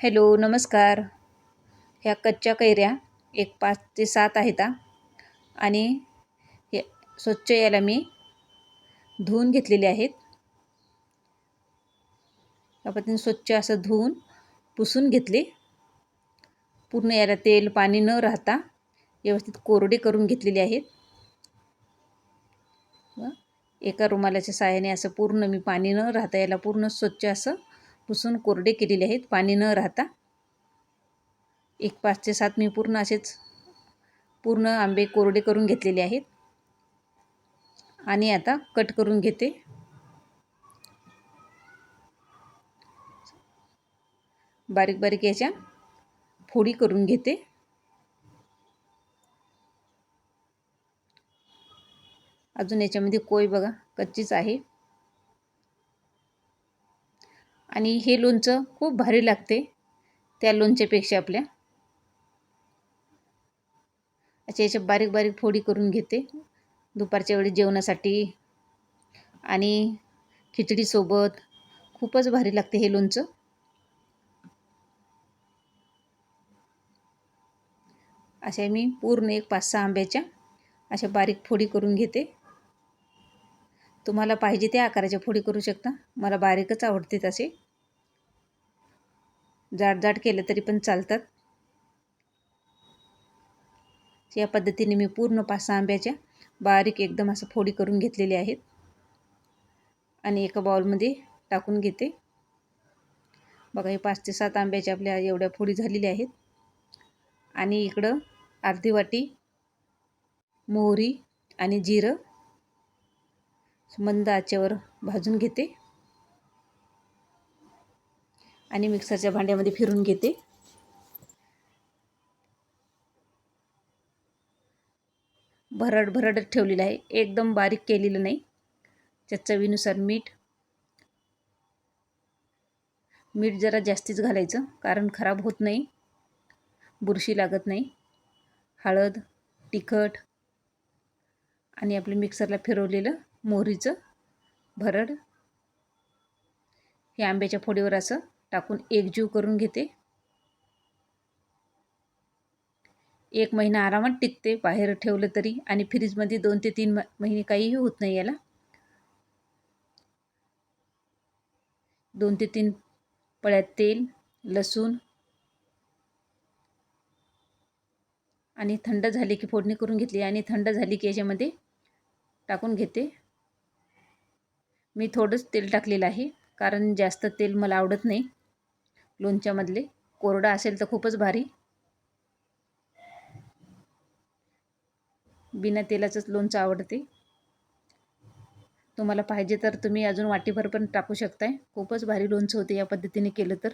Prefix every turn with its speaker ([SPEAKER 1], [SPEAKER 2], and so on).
[SPEAKER 1] Hello नमस्कार. ह्या कच्च्या कैऱ्या एक पाच ते सात आहेत आणि हे स्वच्छ याला मी धुवून घेतलेले आहेत. या पद्धतीने स्वच्छ असं धुवून पुसून घेतले. पूर्ण याला तेल पाणी न राहता व्यवस्थित कोरडे करून घेतलेले आहेत. एका रुमालाच्या सहाय्याने असं पूर्ण मी पाणी न राहता याला पूर्ण स्वच्छ असं पुसून कोरडे केलेले आहेत. पाणी न राहता एक पाच ते सात मी पूर्ण असेच पूर्ण आंबे कोरडे करून घेतलेले आहेत. आणि आता कट करून घेते. बारीक बारीक याच्या फोडी करून घेते. अजून याच्यामध्ये कोय बघा कच्चीच आहे. आणि हे लोणचं खूप भारी लागते त्या लोणच्यापेक्षा आपल्या. अशा याच्या बारीक बारीक फोडी करून घेते दुपारच्या वेळी जेवणासाठी. आणि खिचडीसोबत खूपच भारी लागते हे लोणचं. अशा मी पूर्ण एक पाच सहा आंब्याच्या अशा बारीक फोडी करून घेते. तुम्हाला पाहिजे त्या आकाराच्या फोडी करू शकता. मला बारीकच आवडते तसे जाड जाड केलं तरी पण चालतात. या पद्धतीने मी पूर्ण पाच सहा आंब्याच्या बारीक एकदम असं फोडी करून घेतलेले आहेत. आणि एका बाउलमध्ये टाकून घेते. बघा हे पाच ते सात आंब्याच्या आपल्या एवढ्या फोडी झालेल्या आहेत. आणि इकडं अर्धी वाटी मोहरी आणि जिरं मंद आचेवर भाजून घेते. आणि मिक्सरच्या भांड्यामध्ये फिरून घेते. भरड भरडच ठेवलेलं आहे. एकदम बारीक केलेलं नाही. त्या चवीनुसार मीठ. मीठ जरा जास्तीच घालायचं कारण खराब होत नाही. बुरशी लागत नाही. हळद तिखट आणि आपलं मिक्सरला फिरवलेलं मोहरीचं भरड. हे आंब्याच्या फोडीवर असं टाकून एकजीव करून घेते. एक महिना आरामात टिकते बाहेर ठेवलं तरी आणि फ्रीजमध्ये दोन ते तीन महिने काहीही होत नाही याला. दोन ते तीन पळ्यात तेल लसूण आणि थंड झाली की फोडणी करून घेतली आणि थंड झाली की याच्यामध्ये टाकून घेते. मी थोडंच तेल टाकलेलं आहे कारण जास्त तेल मला आवडत नाही. लोणच्यामधले कोरडा असेल तर खूपच भारी. बिना तेलाचंच लोणचं आवडते. तुम्हाला पाहिजे तर तुम्ही अजून वाटीभर पण टाकू शकताय. खूपच भारी लोणचं होते या पद्धतीने केलं तर.